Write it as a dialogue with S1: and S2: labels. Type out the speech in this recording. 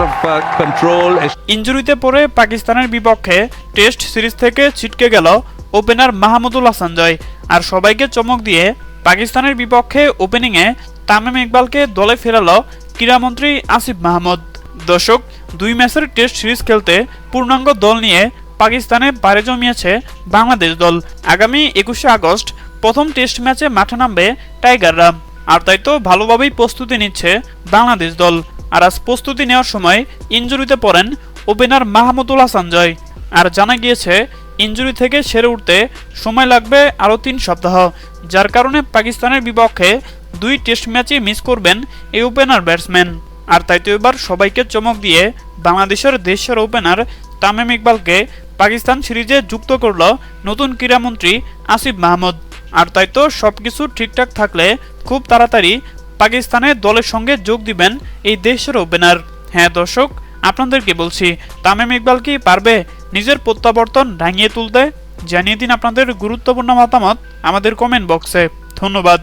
S1: uh.
S2: ইঞ্জুরিতে পড়ে পাকিস্তানের বিপক্ষে টেস্ট সিরিজ থেকে ছিটকে গেল ওপেনার মাহমুদুল হাসান জয়। আর সবাইকে চমক দিয়ে পাকিস্তানের বিপক্ষে ওপেনিংয়ে তামিম ইকবালকে দলে ফেরালো ক্রীড়ামন্ত্রী আসিফ মাহমুদ। দর্শক, দুই ম্যাচের টেস্ট সিরিজ খেলতে পূর্ণাঙ্গ দল নিয়ে পাকিস্তানে পাড়ে জমিয়েছে বাংলাদেশ দল। আগামী একুশে আগস্ট প্রথম টেস্ট ম্যাচে মাঠে নামবে টাইগাররা। আর তাই তো ভালোভাবেই প্রস্তুতি নিচ্ছে বাংলাদেশ দল। আর আজ প্রস্তুতি নেওয়ার সময় ইঞ্জুরিতে পড়েন ওপেনার মাহমুদুল হাসান জয়। আর জানা গিয়েছে, ইঞ্জুরি থেকে সেরে উঠতে সময় লাগবে আরও তিন সপ্তাহ, যার কারণে পাকিস্তানের বিপক্ষে দুই টেস্ট ম্যাচই মিস করবেন এই ওপেনার ব্যাটসম্যান। আর তাই তো এবার সবাইকে চমক দিয়ে বাংলাদেশের দেশের ওপেনার তামিম ইকবালকে পাকিস্তান সিরিজে যুক্ত করল নতুন ক্রীড়ামন্ত্রী আসিফ মাহমুদ। আর তাই তো সবকিছু ঠিকঠাক থাকলে খুব তাড়াতাড়ি পাকিস্তানের দলের সঙ্গে যোগ দিবেন এই দেশের ওপেনার হ্যাঁ দর্শক, আপনাদেরকে বলছি, তামিম ইকবাল কি পারবে নিজের প্রত্যাবর্তন ভাঙিয়ে তুলতে? জানিয়ে দিন আপনাদের গুরুত্বপূর্ণ মতামত আমাদের কমেন্ট বক্সে ধন্যবাদ।